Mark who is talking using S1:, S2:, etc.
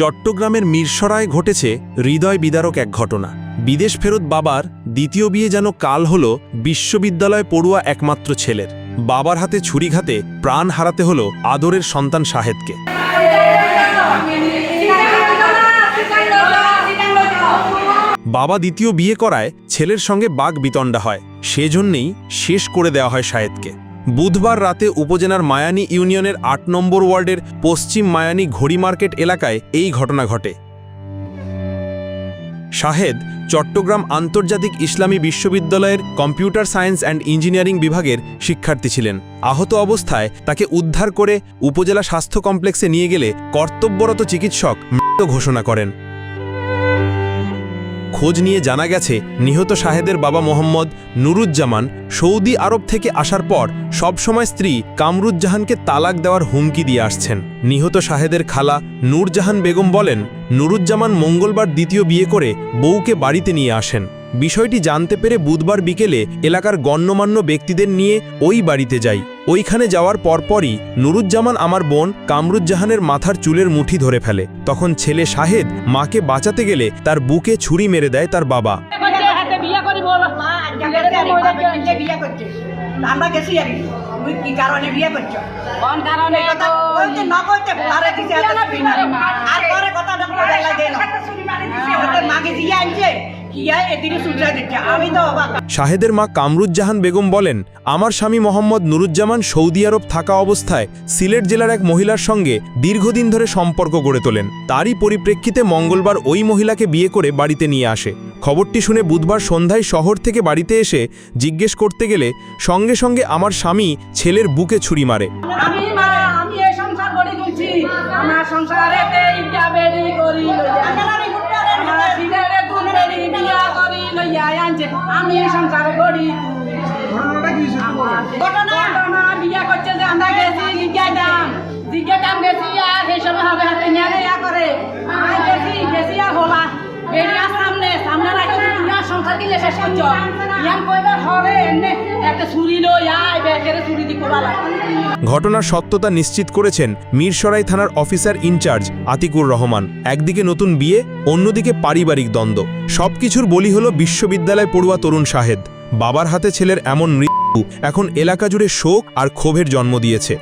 S1: চট্টগ্রামের মিরসরায় ঘটেছে হৃদয় বিদারক এক ঘটনা বিদেশ ফেরত বাবার দ্বিতীয় বিয়ে যেন কাল হল বিশ্ববিদ্যালয় পড়ুয়া একমাত্র ছেলের বাবার হাতে ছুরিঘাতে প্রাণ হারাতে হল আদরের সন্তান শাহেদকে বাবা দ্বিতীয় বিয়ে করায় ছেলের সঙ্গে বাঘ বিতণ্ডা হয় সেজন্যেই শেষ করে দেওয়া হয় শাহেদকে বুধবার রাতে উপজেলার মায়ানি ইউনিয়নের আট নম্বর ওয়ার্ডের পশ্চিম মায়ানি ঘড়ি মার্কেট এলাকায় এই ঘটনা ঘটে শাহেদ চট্টগ্রাম আন্তর্জাতিক ইসলামী বিশ্ববিদ্যালয়ের কম্পিউটার সায়েন্স অ্যান্ড ইঞ্জিনিয়ারিং বিভাগের শিক্ষার্থী ছিলেন আহত অবস্থায় তাকে উদ্ধার করে উপজেলা স্বাস্থ্য কমপ্লেক্সে নিয়ে গেলে কর্তব্যরত চিকিৎসক মৃত ঘোষণা করেন খোঁজ নিয়ে জানা গেছে নিহত শাহেদের বাবা মোহাম্মদ নুরুজ্জামান সৌদি আরব থেকে আসার পর সবসময় স্ত্রী কামরুজ্জাহানকে তালাক দেওয়ার হুমকি দিয়ে আসছেন নিহত শাহেদের খালা নুরজাহান বেগম বলেন নুরুজ্জামান মঙ্গলবার দ্বিতীয় বিয়ে করে বউকে বাড়িতে নিয়ে আসেন বিষয়টি জানতে পেরে বুধবার বিকেলে এলাকার গণ্যমান্য ব্যক্তিদের নিয়ে ওই বাড়িতে যাই ওইখানে যাওয়ার পরপরই নুরুজ্জামান আমার বোন কামরুজ্জাহানের মাথার চুলের মুঠি ধরে ফেলে তখন ছেলে শাহেদ মাকে বাঁচাতে গেলে তার বুকে ছুরি মেরে দেয় তার বাবা আমরা গেছি আর কি কারণে বিয়ে করছো কোন কারণে শাহেদের মা কামরুজ্জাহান বেগম বলেন আমার স্বামী মোহাম্মদ নুরুজ্জামান সৌদি আরব থাকা অবস্থায় সিলেট জেলার এক মহিলার সঙ্গে দীর্ঘদিন ধরে সম্পর্ক গড়ে তোলেন তারই পরিপ্রেক্ষিতে মঙ্গলবার ওই মহিলাকে বিয়ে করে বাড়িতে নিয়ে আসে খবরটি শুনে বুধবার সন্ধ্যায় শহর থেকে বাড়িতে এসে জিজ্ঞেস করতে গেলে সঙ্গে সঙ্গে আমার স্বামী ছেলের বুকে ছুরি মারে মানে, আমি সংসার করি ঘটনা বিয়া করছে যে আমরা গেছি জিজ্ঞাদাম জিজ্ঞাদাম গেছি আর সেই হবে হাতে নিয়ে করে গেছি গেছি আর হলা বেরিয়ার সামনে সামনে রাখি সংসার দিলে শেষ করছ ইয়ান কইবার হরে এমনি একটা ছুরি ঘটনার সত্যতা নিশ্চিত করেছেন মিরসরাই থানার অফিসার ইনচার্জ আতিকুর রহমান একদিকে নতুন বিয়ে অন্যদিকে পারিবারিক দ্বন্দ্ব সবকিছুর বলি হল বিশ্ববিদ্যালয় পড়ুয়া তরুণ শাহেদ বাবার হাতে ছেলের এমন মৃত্যু এখন এলাকা জুড়ে শোক আর ক্ষোভের জন্ম দিয়েছে